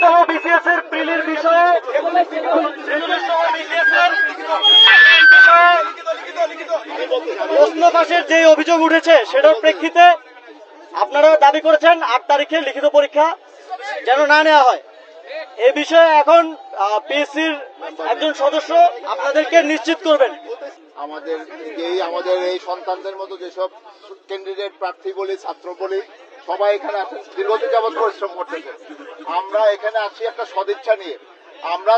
সহ বিসিএস এর প্রিলির বিষয়ে প্রশ্ন ফাঁসের যে অভিযোগ উঠেছে সেটার প্রেক্ষিতে আপনারা দাবি করেছেন আট তারিখে লিখিত পরীক্ষা যেন না নেওয়া হয়। এ বিষয়ে এখন পিএসসির একজন সদস্য আপনাদেরকে নিশ্চিত করবেন। আমাদের যেই আমাদের এই সন্তানদের মতো যেসব ক্যান্ডিডেট প্রার্থী বলি, ছাত্র বলি, সবাই এখানে আছেন দীর্ঘদিন যাবৎ পরিশ্রম করতেছে। আমরা এখানে আছি একটা সদিচ্ছা নিয়ে। আমরা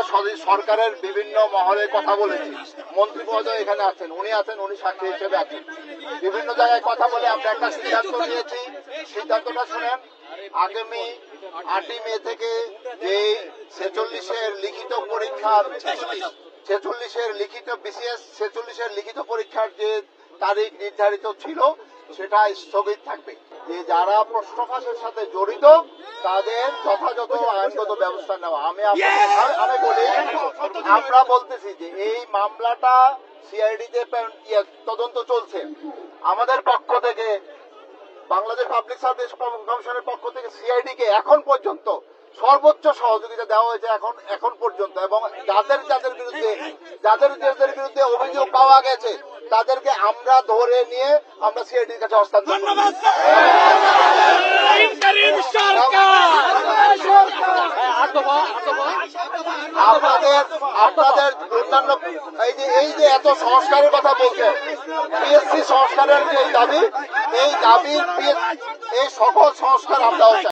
সরকারের বিভিন্ন মহলে কথা বলেছি। মন্ত্রী মহোদয় এখানে আছেন, উনি আছেন, উনি সাক্ষী হিসেবে আছেন। বিভিন্ন জায়গায় কথা বলে আমরা একটা সিদ্ধান্ত নিয়েছি সিদ্ধান্তটা শুনেন, আগামী আটই মে থেকে যে ছেচল্লিশের লিখিত পরীক্ষার ছেচল্লিশের লিখিত বিসিএস, ছেচল্লিশের লিখিত পরীক্ষার যে তারিখ নির্ধারিত ছিল, সেটা স্থগিত থাকবে। যে যারা প্রশ্ন ফাঁসের সাথে জড়িত, তাদের যথাযথ আইনগত ব্যবস্থা নেওয়া। আমি আমি- বলি, আমরা বলতেছি যে এই মামলাটা সিআইডিতে তদন্ত চলছে। আমাদের পক্ষ থেকে বাংলাদেশ পাবলিক সার্ভিস কমিশনের পক্ষ থেকে সিআইডি কে এখন পর্যন্ত সর্বোচ্চ সহযোগিতা দেওয়া হয়েছে এখন এখন পর্যন্ত। এবং যাদের যাদের বিরুদ্ধে যাদের যাদের বিরুদ্ধে অভিযোগ পাওয়া গেছে তাদেরকে আমরা ধরে নিয়ে আমরা সিআইডির কাছে হস্তান্তর। আপনাদের আপনাদের অন্যান্য এই যে এই যে এত সংস্কারের কথা বলছেন পিএসসি সংস্কারের যে দাবি, এই দাবি, এই সকল সংস্কার আমরাও